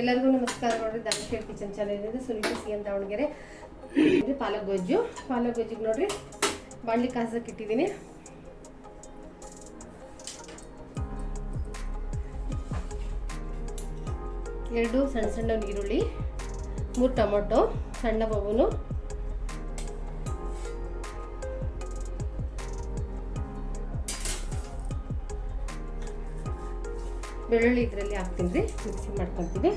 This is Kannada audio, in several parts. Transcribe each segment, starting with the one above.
ಎಲ್ಲರಿಗೂ ನಮಸ್ಕಾರ ನೋಡ್ರಿ ದಾನೇಶ್ವರ್ ಕಿಚನ್ ಚಾನಲಿಂದ ಸುನೀತಾ ಸಿ ದಾವಣಗೆರೆ. ಇದು ಪಾಲಕ್ ಗೊಜ್ಜು ಪಾಲಕ್ ಗೊಜ್ಜಿಗೆ ನೋಡ್ರಿ, ಬಾಣಲಿ ಕಾಸಕ್ಕೆ ಇಟ್ಟಿದ್ದೀನಿ. ಎರಡು ಸಣ್ಣ ಸಣ್ಣ ಈರುಳ್ಳಿ, ಮೂರು ಟೊಮೊಟೊ, ಸಣ್ಣ ಬಗುನು ಬೆಳ್ಳುಳ್ಳಿ ಇದರಲ್ಲಿ ಹಾಕ್ತೀನಿ ರೀ ಮಿಕ್ಸಿ ಮಾಡ್ಕೊತೀನಿ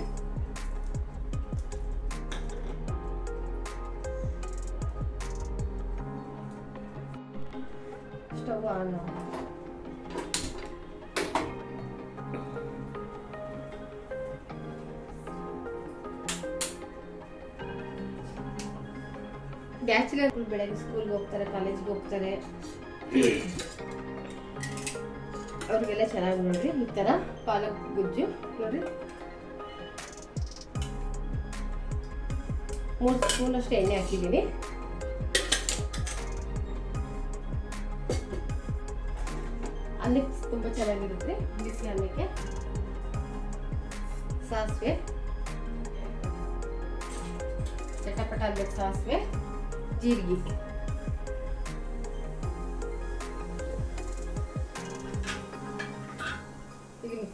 ಸ್ಟವ್ ಆನ್ ಬ್ಯಾಚುಲರ್ ಬೆಳಗ್ಗೆ ಸ್ಕೂಲ್ಗೆ ಹೋಗ್ತಾರೆ ಕಾಲೇಜ್ಗೆ ಹೋಗ್ತಾರೆ. ಅವ್ರಿಗೆಲ್ಲ ಚೆನ್ನಾಗಿ ನೋಡ್ರಿ, ಈ ಥರ ಪಾಲಕ್ ಗುಜ್ಜು ನೋಡ್ರಿ. ಮೂರು ಸ್ಪೂನ್ ಅಷ್ಟು ಎಣ್ಣೆ ಹಾಕಿದ್ದೀನಿ. ಅನ್ನಕ್ಕೆ ತುಂಬ ಚೆನ್ನಾಗಿರುತ್ತೆ ಬಿಸಿ ಅನ್ನಕ್ಕೆ. ಸಾಸಿವೆ. ಚಟಪಟ ಅನ್ನಕ್ಕೆ ಸಾಸಿವೆ. ಜೀರಿಗೆ.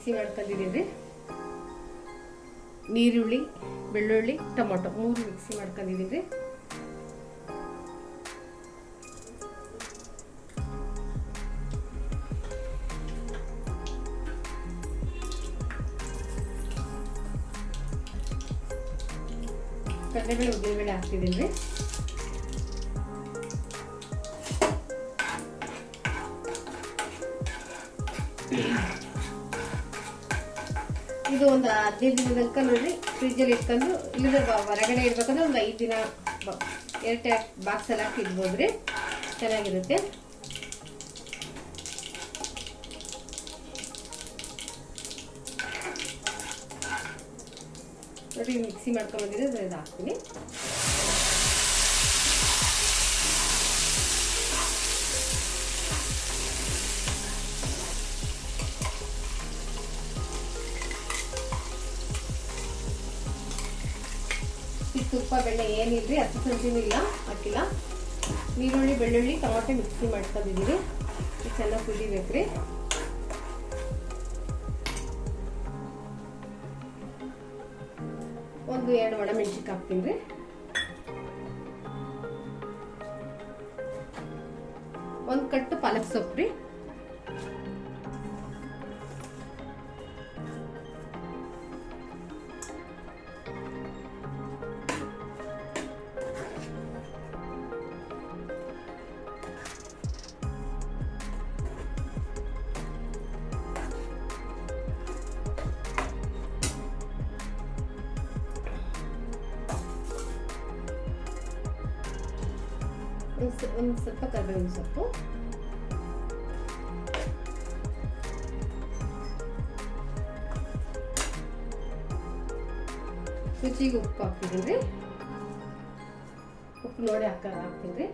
ಮಿಕ್ಸಿ ಮಾಡ್ಕೊಂಡಿದ್ದೀನಿ ನೀರುಳ್ಳಿ ಬೆಳ್ಳುಳ್ಳಿ ಟೊಮೊಟೊ ಮೂರು ಮಿಕ್ಸಿ ಮಾಡ್ಕೊಂಡಿದ್ದೀನಿ ರೀ ಕಡಲೆಬೇಳೆ ಉದ್ದಿನಬೇಳೆ ಹಾಕ್ತಿದ್ದೀನಿ. ರೀ ಇದು ಒಂದು ಹದಿನೈದು ದಿನ ತನಕ ನೋಡ್ರಿ ಫ್ರಿಜ್ಜಲ್ಲಿ ಇಟ್ಕೊಂಡು ಇಲ್ಲದ ಹೊರಗಡೆ ಇಡ್ಬೇಕಂದ್ರೆ ಒಂದು ಐದು ದಿನ ಎರಡು ಬಾಕ್ಸ್ ಎಲ್ಲ ಹಾಕಿ ಇಡ್ಬೋದು ರೀ ಚೆನ್ನಾಗಿರುತ್ತೆ. ನೋಡಿ ಮಿಕ್ಸಿ ಮಾಡ್ಕೊಂಡ್ಬಂದಿದ್ರೆ ಇದು ಹಾಕ್ತೀನಿ. ತುಪ್ಪ ಬೆಣ್ಣೆ ಏನಿಲ್ರಿ ಹತ್ತು ಸಂಚಿನೂ ಇಲ್ಲ, ಹಾಕಿಲ್ಲ. ನೀರುಳ್ಳಿ ಬೆಳ್ಳುಳ್ಳಿ, ಟೊಮಾಟೆ ಮಿಕ್ಸಿ ಮಾಡ್ಕೊಂಡಿದ್ದೀವಿ ಚೆನ್ನಾಗಿ ಕುದಿಬೇಕ್ರಿ. ಒಂದು ಎರಡು ಒಣ ಮೆಣಸಿಗೆ ಹಾಕ್ತೀನಿ ರೀ. ಒಂದು ಕಟ್ಟು ಪಾಲಕ್ ಸೊಪ್ಪು ರೀ. ಸ್ವಲ್ಪ ಕರಿಬೇವಿನ ಸೊಪ್ಪು ರುಚಿಗೆ ಉಪ್ಪು ಹಾಕ್ತಿದ್ದೀನಿ ರೀ ಉಪ್ಪು ನೋಡಿ ಹಾಕ ಹಾಕ್ತೀನಿ ರೀ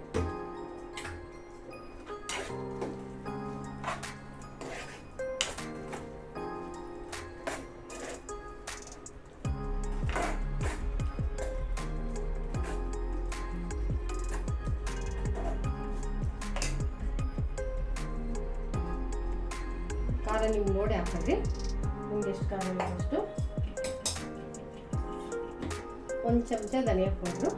ಖಾರ ನೀವು ನೋಡಿ ಹಾಕಿದ್ರಿ ನಿಮ್ಗೆ ಎಷ್ಟು ಖಾರ ಅಷ್ಟು. ಒಂದು ಚಮಚ ಧನಿಯಾ ಪೌಡ್ರು.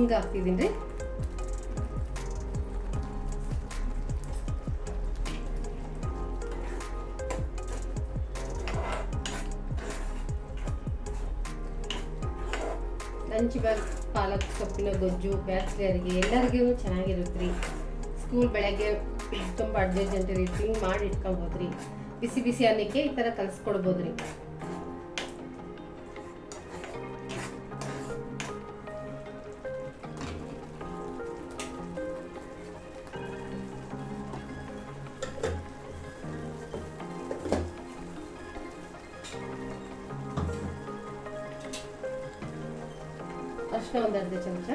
ಹಿಂಗೆ ಹಾಕ್ತಿದ್ದೀನಿ ರೀ. ಲಂಚ್ ಬ್ಯಾಗ್ ಪಾಲಕ್ ಸೊಪ್ಪಿನ ಗೊಜ್ಜು ಬ್ಯಾಚ್ಲರ್ಗೆ ಎಲ್ಲರಿಗೂ ಚೆನ್ನಾಗಿರುತ್ತೆ ರೀ. ಸ್ಕೂಲ್ ಬೆಳಗ್ಗೆ ತುಂಬ ಅಡ್ಜಸ್ಟ್ ರೀ ಮಾಡಿ ಇಟ್ಕೊಬೋದು ರೀ. ಬಿಸಿ ಬಿಸಿ ಅನ್ನಕ್ಕೆ ಈ ಥರ ಕಲಿಸ್ಕೊಡ್ಬೋದು ರೀ. ಅರಿಶಿನ ಒಂದು ಅರ್ಧ ಚಮಚ.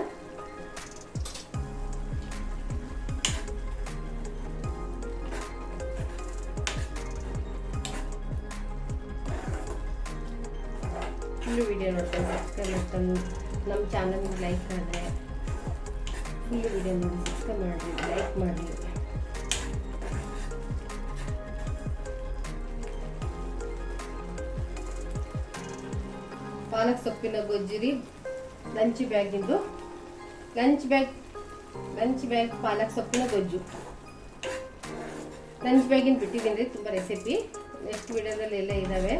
ವಿಡಿಯೋ ನಮ್ಮ ಚಾನಲ್ ಲೈಕ್ ಮಾಡಿದ್ರೆ ಫುಲ್ಲು ವಿಡಿಯೋ ನೋಡಿ ಸಬ್ಸ್ಕ್ರೈಬ್ ಮಾಡಿ ಲೈಕ್ ಮಾಡಿ. ಪಾಲಕ್ ಸೊಪ್ಪಿನ ಗೊಜ್ಜಿರಿ ಲಂಚ್ ಬ್ಯಾಗಿಂದು ಲಂಚ್ ಬ್ಯಾಗ್ ಲಂಚ್ ಬ್ಯಾಗ್ ಪಾಲಕ್ ಸೊಪ್ಪಿನ ಗೊಜ್ಜು. ಲಂಚ್ ಬ್ಯಾಗಿನ ಬಿಟ್ಟಿದ್ದೀನಿ ರೀ, ತುಂಬ ರೆಸಿಪಿ ನೆಕ್ಸ್ಟ್ ವಿಡಿಯೋದಲ್ಲಿ ಎಲ್ಲ ಇದ್ದಾವೆ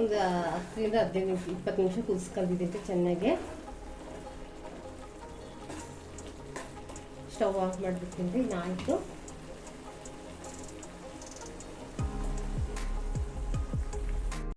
ಒಂದು ಹತ್ತರಿಂದ ಹದಿನೈದು ನಿಮಿಷ ಇಪ್ಪತ್ತು ನಿಮಿಷ ಕುದಿಸ್ಕೊಂಡಿದ್ದೈತೆ ಚೆನ್ನಾಗಿ. ಸ್ಟವ್ ಆಫ್ ಮಾಡಿಬಿಡ್ತೀನಿ ಇನ್ನಾಯಿತು